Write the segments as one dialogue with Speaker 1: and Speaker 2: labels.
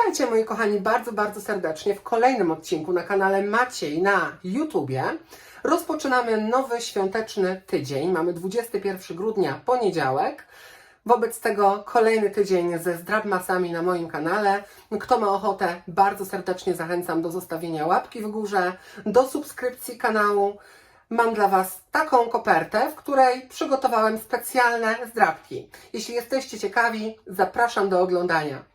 Speaker 1: Witajcie moi kochani bardzo, bardzo serdecznie w kolejnym odcinku na kanale Maciej na YouTubie. Rozpoczynamy nowy świąteczny tydzień. Mamy 21 grudnia, poniedziałek. Wobec tego kolejny tydzień ze zdrabmasami na moim kanale. Kto ma ochotę, bardzo serdecznie zachęcam do zostawienia łapki w górze, do subskrypcji kanału. Mam dla Was taką kopertę, w której przygotowałem specjalne zdrabki. Jeśli jesteście ciekawi, zapraszam do oglądania.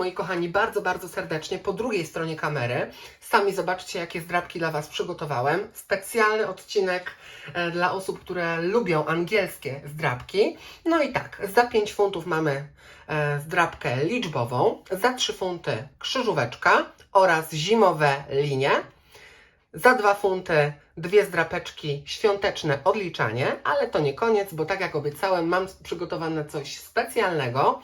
Speaker 1: Moi kochani, bardzo, bardzo serdecznie po drugiej stronie kamery. Sami zobaczcie, jakie zdrabki dla Was przygotowałem. Specjalny odcinek e, dla osób, które lubią angielskie zdrabki. No i tak, za 5 funtów mamy e, zdrabkę liczbową, za 3 funty krzyżóweczka oraz zimowe linie. Za 2 funty dwie zdrapeczki świąteczne odliczanie, ale to nie koniec, bo tak jak obiecałem, mam przygotowane coś specjalnego.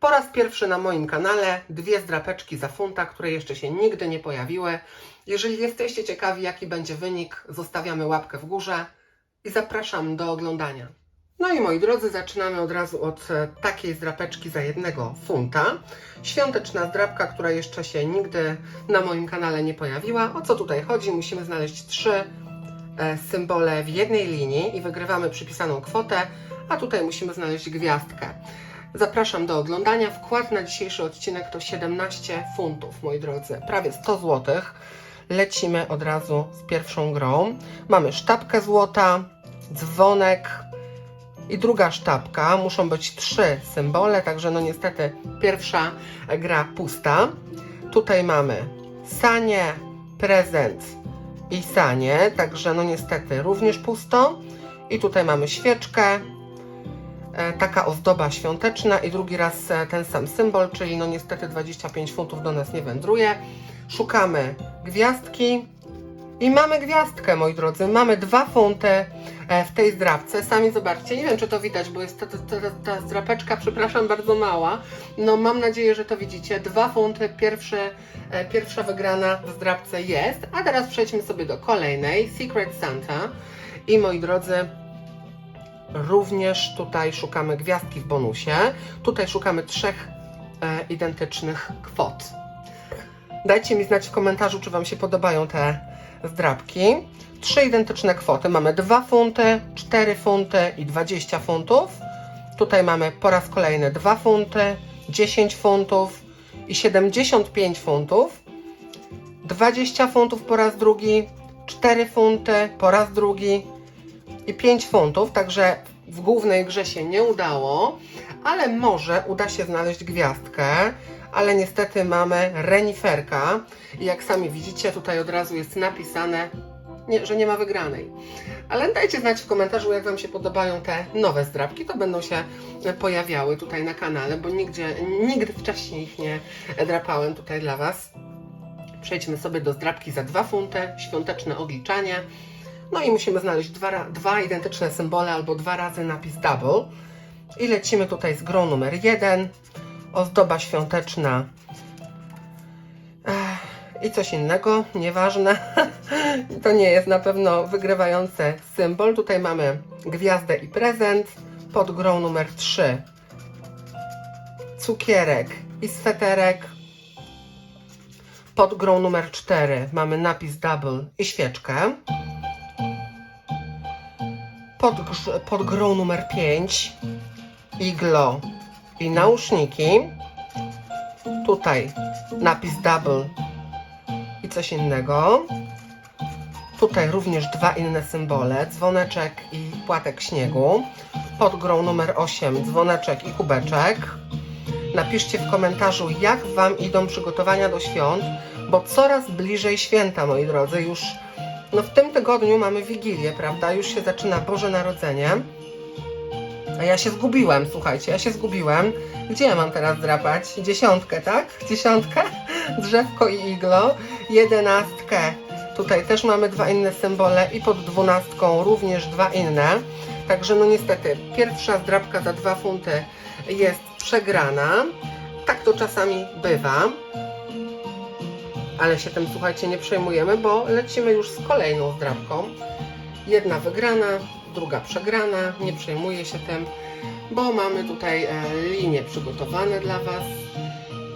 Speaker 1: Po raz pierwszy na moim kanale dwie zdrapeczki za funta, które jeszcze się nigdy nie pojawiły. Jeżeli jesteście ciekawi, jaki będzie wynik, zostawiamy łapkę w górze i zapraszam do oglądania. No i moi drodzy, zaczynamy od razu od e, takiej zdrapeczki za jednego funta. Świąteczna zdrapka, która jeszcze się nigdy na moim kanale nie pojawiła. O co tutaj chodzi? Musimy znaleźć trzy e, symbole w jednej linii i wygrywamy przypisaną kwotę, a tutaj musimy znaleźć gwiazdkę. Zapraszam do oglądania. Wkład na dzisiejszy odcinek to 17 funtów, moi drodzy, prawie 100 zł. Lecimy od razu z pierwszą grą. Mamy sztabkę złota, dzwonek i druga sztabka. Muszą być trzy symbole, także no niestety pierwsza gra pusta. Tutaj mamy sanie, prezent i sanie, także no niestety również pusto. I tutaj mamy świeczkę, taka ozdoba świąteczna i drugi raz e, ten sam symbol, czyli no niestety 25 funtów do nas nie wędruje. Szukamy gwiazdki i mamy gwiazdkę, moi drodzy. Mamy dwa funty e, w tej zdrapce. Sami zobaczcie, nie wiem czy to widać, bo jest ta, ta, ta, zdrapeczka, przepraszam, bardzo mała. No mam nadzieję, że to widzicie. Dwa funty, pierwszy, e, pierwsza wygrana w zdrapce jest. A teraz przejdźmy sobie do kolejnej, Secret Santa. I moi drodzy, Również tutaj szukamy gwiazdki w bonusie. Tutaj szukamy trzech e, identycznych kwot. Dajcie mi znać w komentarzu, czy Wam się podobają te zdrabki. Trzy identyczne kwoty. Mamy 2 funty, 4 funty i 20 funtów. Tutaj mamy po raz kolejny 2 funty, 10 funtów i 75 funtów. 20 funtów po raz drugi, 4 funty po raz drugi, i 5 funtów, także w głównej grze się nie udało, ale może uda się znaleźć gwiazdkę, ale niestety mamy reniferka i jak sami widzicie tutaj od razu jest napisane, nie, że nie ma wygranej. Ale dajcie znać w komentarzu, jak Wam się podobają te nowe zdrabki, to będą się pojawiały tutaj na kanale, bo nigdzie, nigdy wcześniej ich nie drapałem tutaj dla Was. Przejdźmy sobie do zdrabki za 2 funty, świąteczne odliczanie. No i musimy znaleźć dwa, dwa identyczne symbole albo dwa razy napis double. I lecimy tutaj z grą numer jeden. Ozdoba świąteczna. Ech, I coś innego, nieważne. to nie jest na pewno wygrywający symbol. Tutaj mamy gwiazdę i prezent. Pod grą numer 3 cukierek i sweterek. Pod grą numer 4 mamy napis double i świeczkę. Pod, pod grą numer 5 iglo i nauszniki. Tutaj napis double i coś innego. Tutaj również dwa inne symbole, dzwoneczek i płatek śniegu. Pod grą numer 8 dzwoneczek i kubeczek. Napiszcie w komentarzu, jak Wam idą przygotowania do świąt, bo coraz bliżej święta, moi drodzy. Już no w tym tygodniu mamy Wigilię, prawda? Już się zaczyna Boże Narodzenie. A ja się zgubiłem, słuchajcie, ja się zgubiłem. Gdzie ja mam teraz drapać? Dziesiątkę, tak? Dziesiątkę? Drzewko i iglo. Jedenastkę. Tutaj też mamy dwa inne symbole i pod dwunastką również dwa inne. Także no niestety, pierwsza zdrabka za dwa funty jest przegrana. Tak to czasami bywa. Ale się tym, słuchajcie, nie przejmujemy, bo lecimy już z kolejną zdrabką. Jedna wygrana, druga przegrana, nie przejmuję się tym, bo mamy tutaj e, linie przygotowane dla Was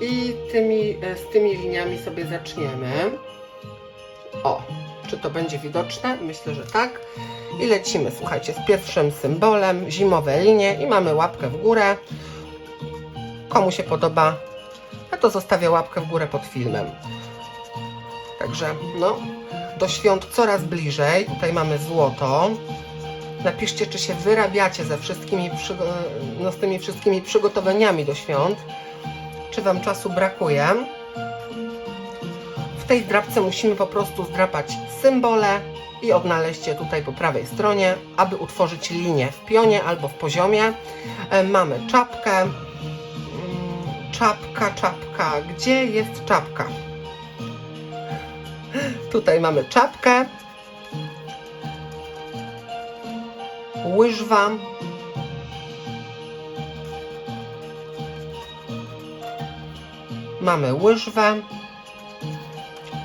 Speaker 1: i tymi, e, z tymi liniami sobie zaczniemy. O, czy to będzie widoczne? Myślę, że tak. I lecimy, słuchajcie, z pierwszym symbolem, zimowe linie i mamy łapkę w górę. Komu się podoba, a to zostawię łapkę w górę pod filmem. Także, no, do świąt coraz bliżej. Tutaj mamy złoto. Napiszcie, czy się wyrabiacie ze wszystkimi, no, z tymi wszystkimi przygotowaniami do świąt. Czy Wam czasu brakuje? W tej zdrabce musimy po prostu zdrapać symbole i odnaleźć je tutaj po prawej stronie, aby utworzyć linię w pionie albo w poziomie. E, Mamy czapkę. Mm, Czapka, czapka. Gdzie jest czapka? Tutaj mamy czapkę. Łyżwa. Mamy łyżwę.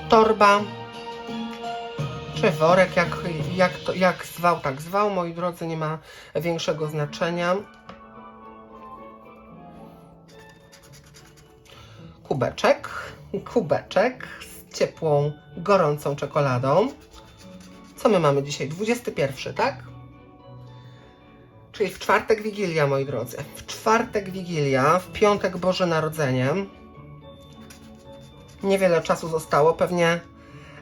Speaker 1: Torba. Czy worek, jak, jak, to, jak zwał, tak zwał, moi drodzy, nie ma większego znaczenia. Kubeczek, kubeczek ciepłą, gorącą czekoladą. Co my mamy dzisiaj? 21, tak? Czyli w czwartek Wigilia, moi drodzy. W czwartek Wigilia, w piątek Boże Narodzenie. Niewiele czasu zostało, pewnie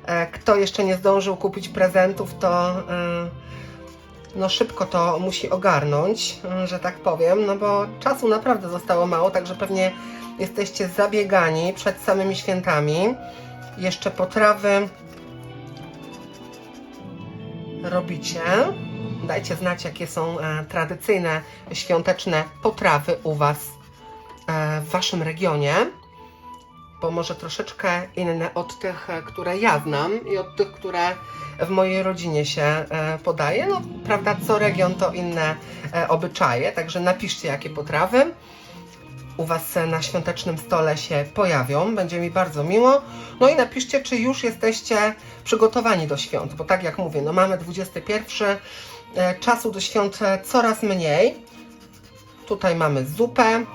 Speaker 1: E, Kto jeszcze nie zdążył kupić prezentów, to e, no szybko to musi ogarnąć, e, że tak powiem, no bo czasu naprawdę zostało mało, także pewnie jesteście zabiegani przed samymi świętami. Jeszcze potrawy robicie. Dajcie znać, jakie są e, tradycyjne, świąteczne potrawy u Was e, w Waszym regionie bo może troszeczkę inne od tych, e, które ja znam i od tych, które w mojej rodzinie się podaje. No, prawda, co region to inne obyczaje, także napiszcie, jakie potrawy u Was na świątecznym stole się pojawią. Będzie mi bardzo miło. No i napiszcie, czy już jesteście przygotowani do świąt, bo tak jak mówię, no mamy 21, e, czasu do świąt e, coraz mniej. Tutaj mamy zupę,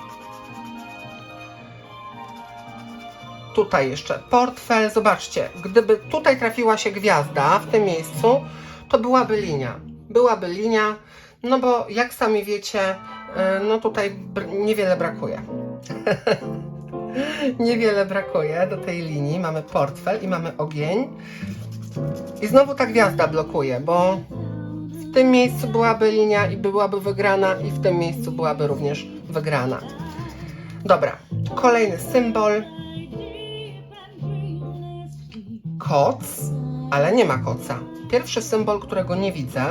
Speaker 1: Tutaj jeszcze portfel. Zobaczcie, gdyby tutaj trafiła się gwiazda w tym miejscu, to byłaby linia. Byłaby linia, no bo jak sami wiecie, no tutaj niewiele brakuje. niewiele brakuje do tej linii. Mamy portfel i mamy ogień. I znowu ta gwiazda blokuje, bo w tym miejscu byłaby linia i byłaby wygrana, i w tym miejscu byłaby również wygrana. Dobra, kolejny symbol koc, ale nie ma koca. Pierwszy symbol, którego nie widzę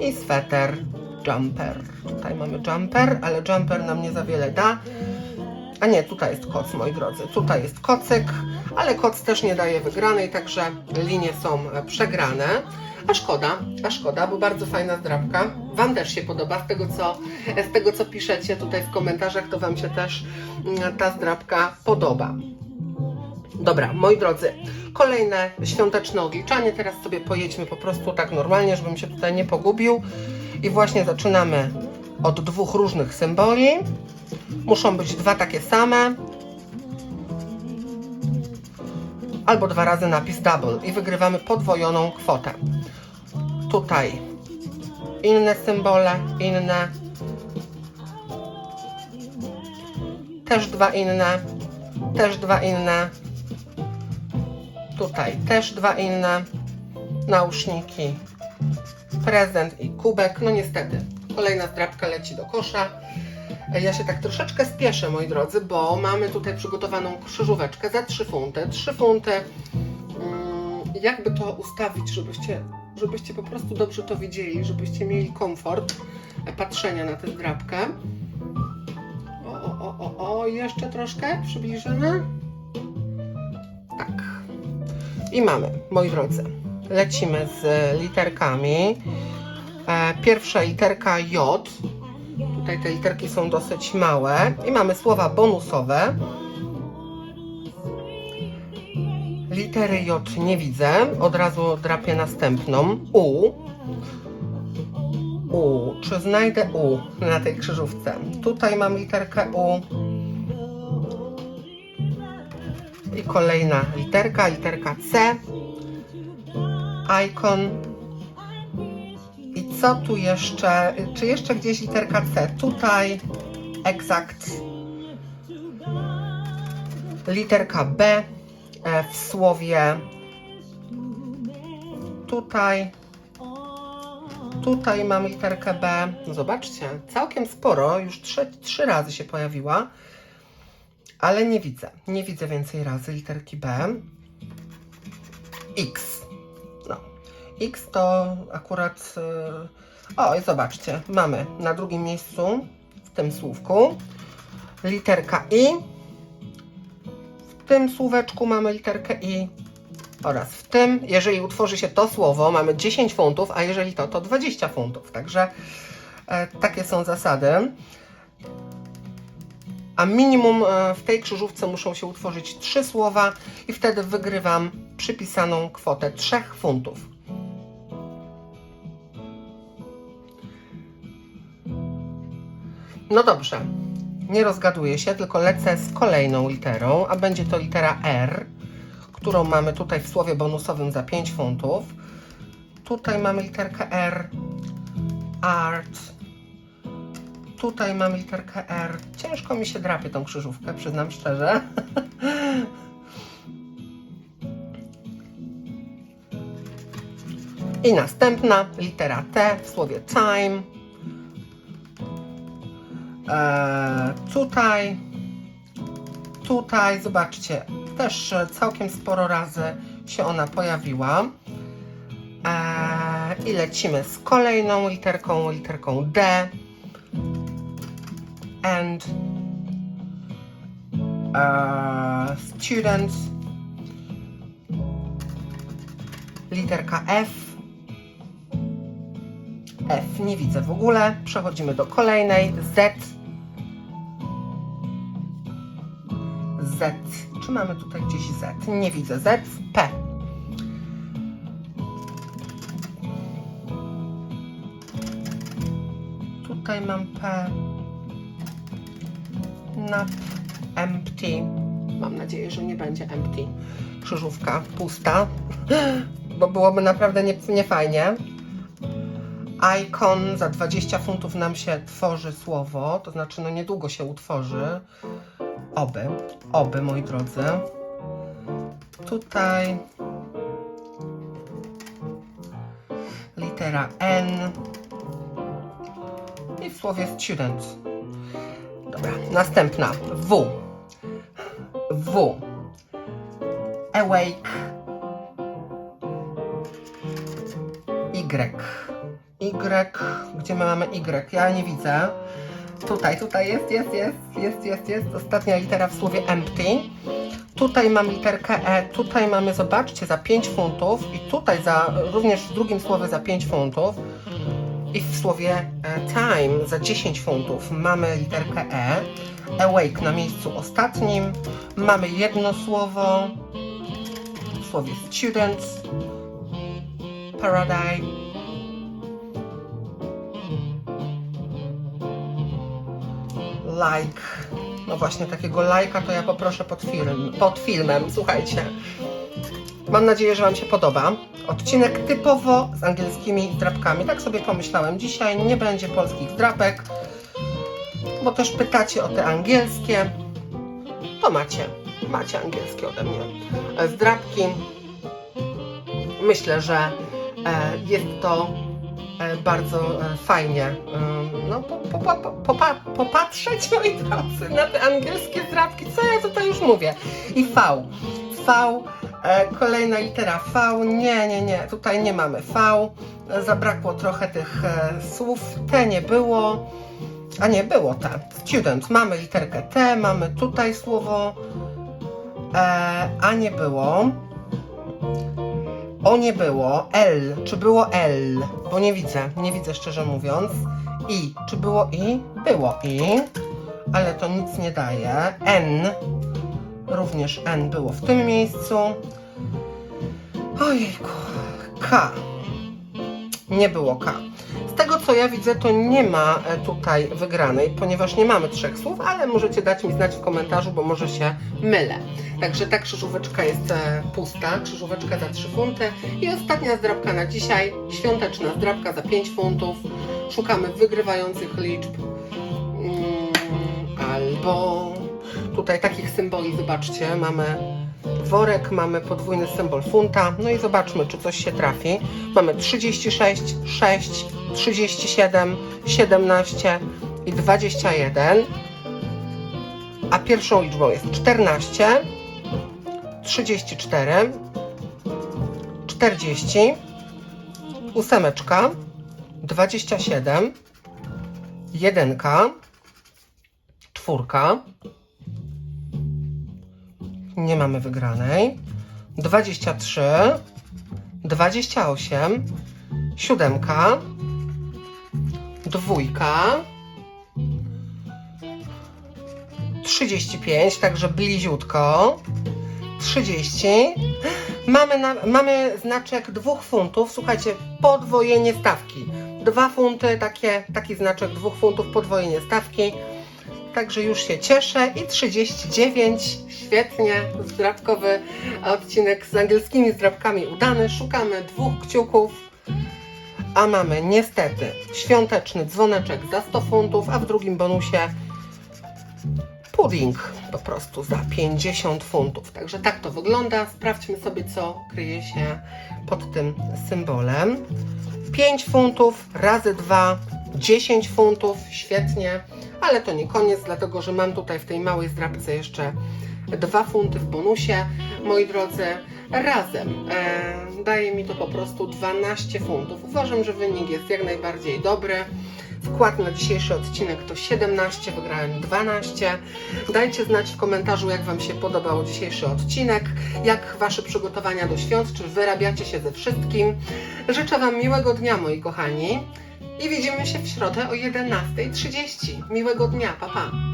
Speaker 1: i sweter, jumper. Tutaj mamy jumper, ale jumper nam nie za wiele da. A nie, tutaj jest koc, moi drodzy. Tutaj jest kocyk, ale koc też nie daje wygranej, także linie są e, przegrane. A szkoda, a szkoda, bo bardzo fajna zdrabka. Wam też się podoba, z tego co, z tego co piszecie tutaj w komentarzach, to Wam się też mm, ta zdrabka podoba. Dobra, moi drodzy, kolejne świąteczne odliczanie. Teraz sobie pojedźmy po prostu tak normalnie, żebym się tutaj nie pogubił. I właśnie zaczynamy od dwóch różnych symboli. Muszą być dwa takie same. Albo dwa razy napis double i wygrywamy podwojoną kwotę. Tutaj inne symbole, inne. Też dwa inne, też dwa inne. Tutaj też dwa inne nauszniki, prezent i kubek. No niestety, kolejna zdrabka leci do kosza. Ja się tak troszeczkę spieszę, moi drodzy, bo mamy tutaj przygotowaną krzyżóweczkę za 3 funty. 3 funty. Mm, jakby to ustawić, żebyście, żebyście po prostu dobrze to widzieli, żebyście mieli komfort patrzenia na tę zdrabkę. O, o, o, o, jeszcze troszkę przybliżymy. Tak. I mamy, moi drodzy, lecimy z literkami. E, Pierwsza literka J. Tutaj te literki są dosyć małe. I mamy słowa bonusowe. Litery J nie widzę. Od razu drapię następną. U. U. Czy znajdę U na tej krzyżówce? Tutaj mam literkę U. I kolejna literka, literka C. Icon. I co tu jeszcze? Czy jeszcze gdzieś literka C? Tutaj. Exact. Literka B e, w słowie tutaj. Tutaj mam literkę B. Zobaczcie, całkiem sporo, już trzy, trzy razy się pojawiła, ale nie widzę. Nie widzę więcej razy literki B. X. X to akurat. y, O, zobaczcie, mamy na drugim miejscu w tym słówku literka I. W tym słóweczku mamy literkę I oraz w tym, jeżeli utworzy się to słowo, mamy 10 funtów, a jeżeli to, to 20 funtów. Także e, takie są zasady. A minimum e, w tej krzyżówce muszą się utworzyć trzy słowa i wtedy wygrywam przypisaną kwotę 3 funtów. No dobrze, nie rozgaduję się, tylko lecę z kolejną literą, a będzie to litera R, którą mamy tutaj w słowie bonusowym za 5 funtów. Tutaj mamy literkę R, art. Tutaj mamy literkę R. Ciężko mi się drapie tą krzyżówkę, przyznam szczerze. I następna litera T w słowie time. Eee, tutaj, tutaj, zobaczcie, też e, całkiem sporo razy się ona pojawiła. Eee, I lecimy z kolejną literką, literką D. And eee, student. Literka F. F nie widzę w ogóle. Przechodzimy do kolejnej. Z. Czy mamy tutaj gdzieś Z? Nie widzę Z. P. Tutaj mam P. Not empty. Mam nadzieję, że nie będzie empty. Krzyżówka pusta, bo byłoby naprawdę nie, nie fajnie. Icon za 20 funtów nam się tworzy słowo, to znaczy no niedługo się utworzy. Oby, oby moi drodzy. Tutaj litera N i w słowie student. Dobra, następna W. W. Awake. Y. Y. Gdzie my mamy Y? Ja nie widzę. Tutaj, tutaj jest, jest, jest, jest, jest, jest. Ostatnia litera w słowie empty. Tutaj mam literkę E, tutaj mamy, zobaczcie, za 5 funtów i tutaj za, również w drugim słowie za 5 funtów i w słowie e, time za 10 funtów mamy literkę E. Awake na miejscu ostatnim. Mamy jedno słowo w słowie students. Paradise. Like. No właśnie, takiego lajka to ja poproszę pod, film, pod filmem. Słuchajcie. Mam nadzieję, że Wam się podoba. Odcinek typowo z angielskimi zdrapkami. Tak sobie pomyślałem. Dzisiaj nie będzie polskich zdrapek, bo też pytacie o te angielskie. To macie. Macie angielskie ode mnie. E, Zdrapki. Myślę, że e, jest to bardzo e, fajnie e, no, po, po, po, popa, popatrzeć, moi drodzy, na te angielskie zdrapki. Co ja tutaj już mówię? I V. V, e, kolejna litera V. Nie, nie, nie, tutaj nie mamy V. E, Zabrakło trochę tych e, słów. T nie było. A nie, było T. Student. Mamy literkę T, mamy tutaj słowo. E, a nie było. O nie było. L. Czy było L? Bo nie widzę. Nie widzę szczerze mówiąc. I. Czy było I? Było I. Ale to nic nie daje. N. Również N było w tym miejscu. Ojejku, K. Nie było K. Co ja widzę, to nie ma e, tutaj wygranej, ponieważ nie mamy trzech słów, ale możecie dać mi znać w komentarzu, bo może się mylę. Także ta krzyżóweczka jest e, pusta, krzyżóweczka za 3 funty. I ostatnia zdrabka na dzisiaj, świąteczna zdrabka za 5 funtów. Szukamy wygrywających liczb. Mm, albo tutaj takich symboli, zobaczcie, mamy worek, mamy podwójny symbol funta. No i zobaczmy, czy coś się trafi. Mamy 36, 6, 37, 17 i 21. A pierwszą liczbą jest 14, 34, 40, ósemeczka, 27, jedynka, czwórka, nie mamy wygranej. 23, 28, siódemka, dwójka, 35, także bliziutko. 30. Mamy, na, mamy znaczek dwóch funtów. Słuchajcie, podwojenie stawki. Dwa funty, takie, taki znaczek dwóch funtów, podwojenie stawki. Także już się cieszę. I 39. Świetnie. Zdrabkowy odcinek z angielskimi zdrabkami udany. Szukamy dwóch kciuków. A mamy niestety świąteczny dzwoneczek za 100 funtów, a w drugim bonusie pudding po prostu za 50 funtów. Także tak to wygląda. Sprawdźmy sobie, co kryje się pod tym symbolem. 5 funtów razy 2, 10 funtów, świetnie, ale to nie koniec, dlatego że mam tutaj w tej małej zdrabce jeszcze 2 funty w bonusie. Moi drodzy, razem e, daje mi to po prostu 12 funtów. Uważam, że wynik jest jak najbardziej dobry. Wkład na dzisiejszy odcinek to 17, wygrałem 12. Dajcie znać w komentarzu, jak Wam się podobał dzisiejszy odcinek, jak Wasze przygotowania do świąt, czy wyrabiacie się ze wszystkim. Życzę Wam miłego dnia, moi kochani, i widzimy się w środę o 11.30. Miłego dnia, pa pa!